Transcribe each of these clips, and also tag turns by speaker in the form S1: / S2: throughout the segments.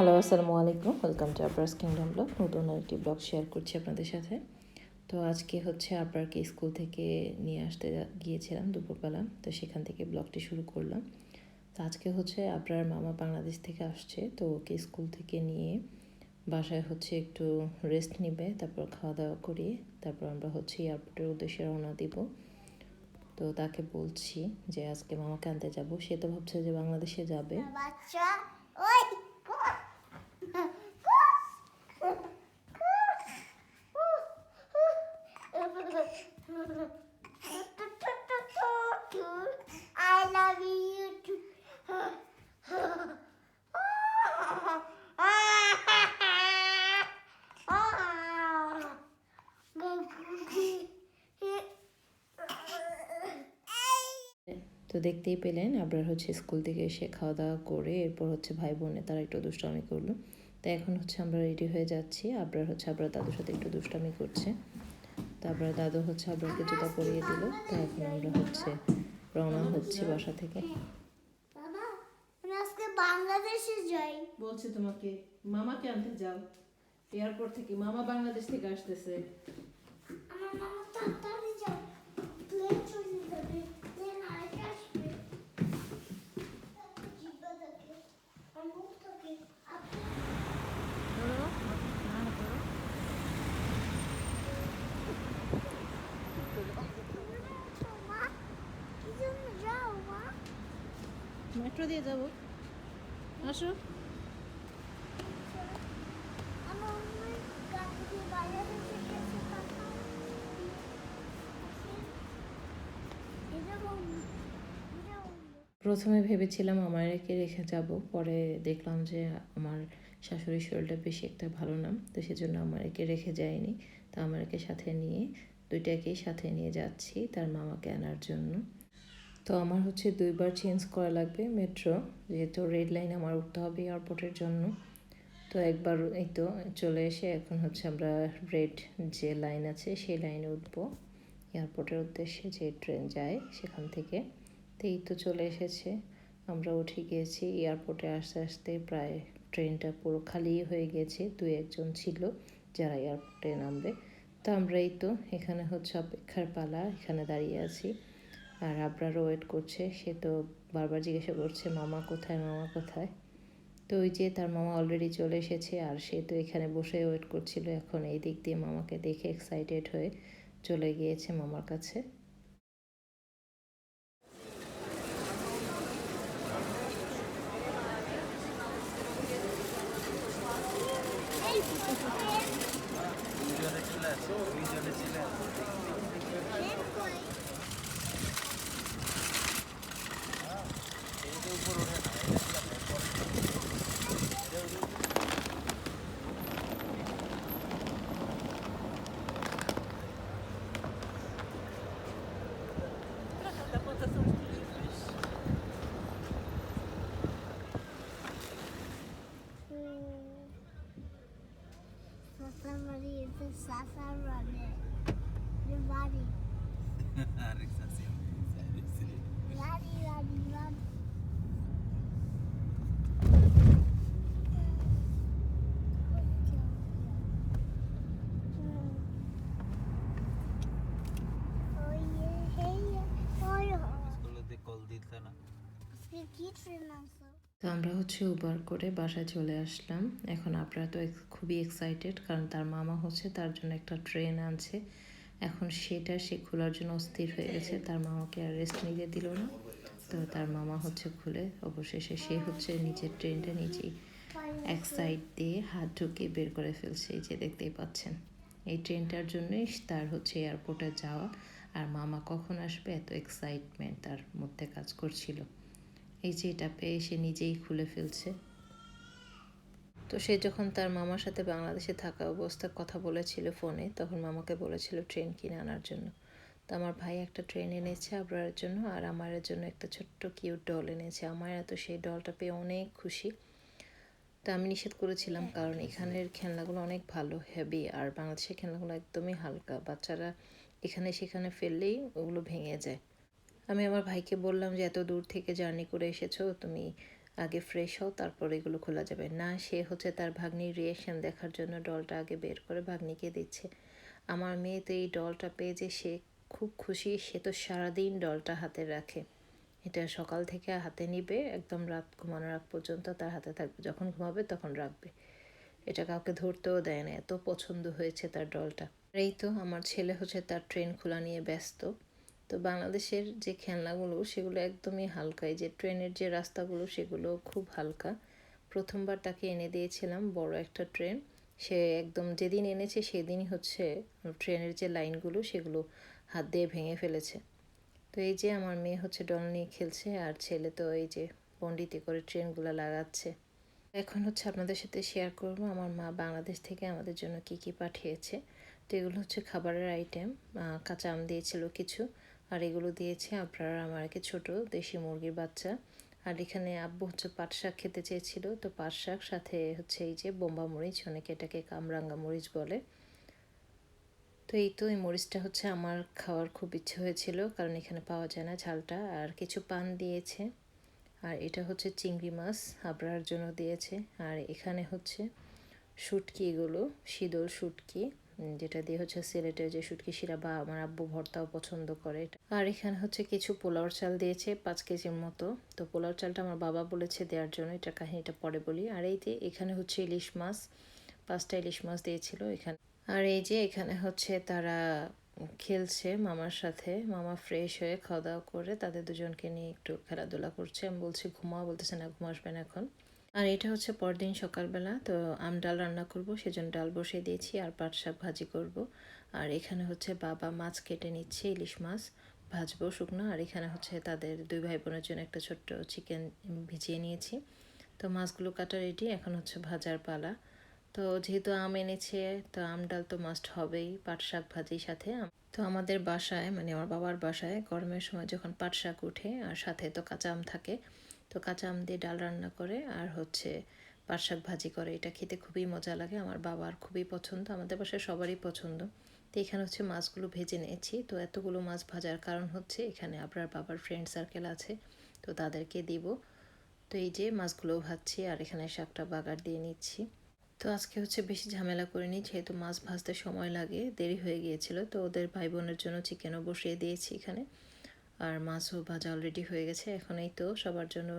S1: Hello আসসালামু আলাইকুম। Welcome to আব্রাস কিংডম ব্লগ নতুন একটি ব্লগ শেয়ার করছি আপনাদের সাথে। তো আজকে হচ্ছে আব্রারকে স্কুল থেকে নিয়ে আসতে গিয়েছিলাম দুপুরবেলা। তো সেখান থেকে ব্লগটি শুরু করলাম। তো আজকে হচ্ছে আপনার মামা বাংলাদেশ থেকে আসছে। তো ওকে স্কুল থেকে নিয়ে বাসায় হচ্ছে একটু রেস্ট নিবে, তারপর খাওয়া দাওয়া করিয়ে, তারপর আমরা হচ্ছে এয়ারপোর্টের উদ্দেশ্যে রওনা দিব। তো তাকে বলছি যে, আজকে মামাকে আনতে যাব। সে তো ভাবছে যে বাংলাদেশে যাবে।
S2: বাচ্চা I love you too.
S1: তো দেখতেই পেলেন, আবরার হচ্ছে স্কুল থেকে এসে খাওয়া দাওয়া করে এরপর হচ্ছে ভাই বোনে তারা একটু দুষ্টামি করল। তো এখন হচ্ছে আমরা রেডি হয়ে যাচ্ছি। আবরার হচ্ছে, আবরার দাদুর সাথে একটু দুষ্টামি করছে। তারপরে দাদু হচ্ছে আবরারকে জুতা পরিয়ে দিল তো এখন আমরা হচ্ছে রওনা হচ্ছি বাসা থেকে।
S2: আজকে বাংলাদেশে যাই।
S1: বলছে তোমাকে মামাকে আনতে যাও। এয়ারপোর্ট থেকে মামা বাংলাদেশ থেকে আসতেছে।
S2: আমার মামা তাড়াতাড়ি যাও প্লেন চলে যাবে প্লেন আরেকটা আসবে। মুখ থাকে আপনি মা কি জন্য যাও মা
S1: মেট্রো দিয়ে যাব। আসো। প্রথমে ভেবেছিলাম আমার একে রেখে যাব, পরে দেখলাম যে আমার শাশুড়ির শরীরটা বেশি একটা ভালো না, তো সেজন্য আমার একে রেখে যায়নি। তো আমার একে সাথে নিয়ে, দুইটাকেই সাথে নিয়ে যাচ্ছি তার মামাকে আনার জন্য। তো আমার হচ্ছে দুইবার চেঞ্জ করা লাগবে মেট্রো যেহেতু রেড লাইন আমার উঠতে হবে এয়ারপোর্টের জন্য। তো একবার এই তো চলে এসে এখন হচ্ছে আমরা রেড যে লাইন আছে সেই লাইনে উঠব। এয়ারপোর্টের উদ্দেশ্যে যে ট্রেন যায় সেখান থেকে। তো এই তো চলে এসেছে। আমরা উঠে গিয়েছি এয়ারপোর্টে আসতে আসতে প্রায় ট্রেনটা পুরো খালি হয়ে গেছে দু একজন ছিল যারা এয়ারপোর্টে নামবে। তো আমরা এই তো এখানে হচ্ছে অপেক্ষার পালা, এখানে দাঁড়িয়ে আছি। আর আবরারও ওয়েট করছে। সে তো বারবার জিজ্ঞাসা করছে মামা কোথায়? মামা কোথায়? তো ওই যে তার মামা অলরেডি চলে এসেছে আর সে তো এখানে বসে ওয়েট করছিল। এখন এই দিক দিয়ে মামাকে দেখে এক্সাইটেড হয়ে চলে গিয়েছে মামার কাছে।
S3: দুইজনে চলে
S2: somebody is a sasa running. Your
S3: body. Rari, rari, rari.
S1: তো আমরা হচ্ছে উবার করে বাসায় চলে আসলাম। এখন আপনারা তো খুবই এক্সাইটেড কারণ তার মামা হচ্ছে তার জন্য একটা ট্রেন আনছে। এখন সেটা সে খোলার জন্য অস্থির হয়ে গেছে। তার মামাকে আর রেস্ট নিতে দিল না। তো তার মামা হচ্ছে খুলে। অবশেষে সে হচ্ছে নিজের ট্রেনটা নিজেই এক সাইড দিয়ে হাত ঢুকিয়ে বের করে ফেলছে। এই যে দেখতেই পাচ্ছেন। এই ট্রেনটার জন্যই তার হচ্ছে এয়ারপোর্টে যাওয়া। আর মামা কখন আসবে? এত এক্সাইটমেন্ট তার মধ্যে কাজ করছিল। এই যে এটা পেয়ে সে নিজেই খুলে ফেলছে। তো সে যখন তার মামার সাথে বাংলাদেশে থাকা অবস্থায় কথা বলেছিল ফোনে, তখন মামাকে বলেছিল ট্রেন কিনে আনার জন্য। তো আমার ভাই একটা ট্রেন এনেছে আবরারের জন্য, আর আমার জন্য একটা ছোট্ট কিউট ডল এনেছে। আমার এত সেই ডলটা পেয়ে অনেক খুশি। তো আমি নিষেধ করেছিলাম, কারণ এখানের খেলনাগুলো অনেক ভালো হেভি আর বাংলাদেশের খেলনাগুলো একদমই হালকা। বাচ্চারা এখানে সেখানে ফেললেই ওগুলো ভেঙে যায়। আমি আমার ভাইকে বললাম যে, এত দূর থেকে জার্নি করে এসেছ, তুমি আগে ফ্রেশ হও, তারপর এগুলো খোলা যাবে। না, সে হচ্ছে তার ভাগ্নির রিয়েকশন দেখার জন্য ডলটা আগে বের করে ভাগ্নিকে দিচ্ছে। আমার মেয়ে তো এই ডলটা পেয়ে যে সে খুব খুশি, সে তো সারাদিন ডলটা হাতে রাখে। এটা সকাল থেকে হাতে নিবে, একদম রাত ঘুমানোর আগ পর্যন্ত তার হাতে থাকবে। যখন ঘুমাবে তখন রাখবে। এটা কাউকে ধরতেও দেয় না, এত পছন্দ হয়েছে তার ডলটা। এই তো, আমার ছেলে হচ্ছে তার ট্রেন খোলা নিয়ে ব্যস্ত। তো বাংলাদেশের যে খেলনাগুলো, সেগুলো একদমই হালকা এই যে ট্রেনের যে রাস্তাগুলো, সেগুলো খুব হালকা। প্রথমবার তাকে এনে দিয়েছিলাম, বড় একটা ট্রেন। সে একদম যেদিন এনেছে, সেদিনই হচ্ছে ট্রেনের যে লাইনগুলো, সেগুলো হাত দিয়ে ভেঙে ফেলেছে। তো এই যে আমার মেয়ে হচ্ছে ডল নিয়ে খেলছে, আর ছেলে তো এই যে পণ্ডিতে করে ট্রেনগুলো লাগাচ্ছে। এখন হচ্ছে আপনাদের সাথে শেয়ার করব, আমার মা বাংলাদেশ থেকে আমাদের জন্য কি কি পাঠিয়েছে। তো এগুলো হচ্ছে খাবারের আইটেম কাঁচা আম দিয়েছিল কিছু। আর এগুলো দিয়েছে আপনার আমাকে ছোট দেশি মুরগির বাচ্চা। আর এখানে আব্বু হচ্ছে পাট শাক খেতে চেয়েছিল, তো পাট শাক, সাথে হচ্ছে এই যে বোম্বা মরিচ, অনেকে এটাকে কামরাঙ্গা মরিচ বলে। তো এই তো, এই মরিচটা হচ্ছে আমার খাওয়ার খুব ইচ্ছে হয়েছিল, কারণ এখানে পাওয়া যায় না ঝালটা। আর কিছু পান দিয়েছে, আর এটা হচ্ছে চিংড়ি মাছ আবরার জন্য দিয়েছে। আর এখানে হচ্ছে শুটকি এগুলো, শীতল শুটকি। যেটা দিয়ে হচ্ছে সিলেটের যে শুটকি শিরা বা আমার আব্বু ভর্তাও পছন্দ করে। আর এখানে হচ্ছে কিছু পোলাওর চাল দিয়েছে, পাঁচ কেজির মতো। তো পোলাও চালটা আমার বাবা বলেছে দেওয়ার জন্য, এটা কাহিনীটা পরে বলি। আর এই যে এখানে হচ্ছে ইলিশ মাছ, পাঁচটা ইলিশ মাছ দিয়েছিল এখানে। আর এই যে এখানে হচ্ছে তারা খেলছে মামার সাথে, মামা ফ্রেশ হয়ে খাওয়া দাওয়া করে, তাদের দুজনকে নিয়ে একটু খেলাধুলা করছে। আমি বলছি ঘুমাও, বলতেছে না ঘুম আসবে না এখন। আর এটা হচ্ছে পরদিন সকালবেলা, তো আম ডাল রান্না করব, সেজন্য ডাল বসিয়ে দিয়েছি আর পাট শাক ভাজি করব। আর এখানে হচ্ছে বাবা মাছ কেটে নিচ্ছে, ইলিশ মাছ, ভাজবো শুকনো, আর এখানে হচ্ছে তাদের দুই ভাই বোনের জন্য একটা ছোট্ট চিকেন ভিজিয়ে নিয়েছি। তো মাছগুলো কাটা রেডি এখন হচ্ছে ভাজার পালা। তো যেহেতু আম এনেছে, তো আম ডাল তো মাস্ট হবেই, পাট শাক ভাজির সাথে তো আমাদের বাসায় মানে আমার বাবার বাসায়, গরমের সময় যখন পাট শাক উঠে, আর সাথে তো কাঁচা আম থাকে তো কাঁচা আম দিয়ে ডাল রান্না করে আর হচ্ছে পাট শাক ভাজি করে। এটা খেতে খুবই মজা লাগে, আমার বাবার খুবই পছন্দ, আমাদের বাসায় সবারই পছন্দ। তো এখানে হচ্ছে মাছগুলো ভেজে নিয়েছি। তো এতগুলো মাছ ভাজার কারণ হচ্ছে এখানে আপনার বাবার ফ্রেন্ড সার্কেল আছে, তো তাদেরকে দিব। তো এই যে মাছগুলো ভাজছি আর এখানে শাকটা বাগার দিয়ে নিচ্ছি। তো আজকে হচ্ছে বেশি ঝামেলা করিনি, যেহেতু মাছ ভাজতে সময় লাগে, দেরি হয়ে গিয়েছিল, তো ওদের ভাই বোনের জন্য চিকেনও বসিয়ে দিয়েছি এখানে। আর মাছও ভাজা অলরেডি হয়ে গেছে এখন এই তো সবার জন্য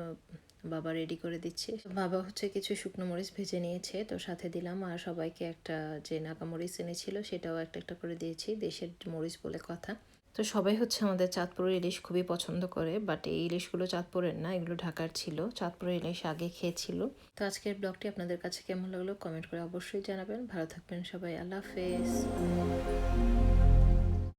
S1: বাবা রেডি করে দিচ্ছে। বাবা হচ্ছে কিছু শুকনো মরিচ ভেজে নিয়েছে, তো সাথে দিলাম। আর সবাইকে একটা যে নাকা মরিচ এনেছিল, সেটাও একটা একটা করে দিয়েছি, দেশের মরিচ বলে কথা। তো সবাই হচ্ছে আমাদের চাঁদপুরের ইলিশ খুবই পছন্দ করে বাট এই ইলিশগুলো চাঁদপুরের না, এগুলো ঢাকার ছিল। চাঁদপুরের ইলিশ আগে খেয়েছিল। তো আজকের ব্লগটি আপনাদের কাছে কেমন লাগল কমেন্ট করে অবশ্যই জানাবেন। ভালো থাকবেন সবাই, আল্লাহ হাফেজ।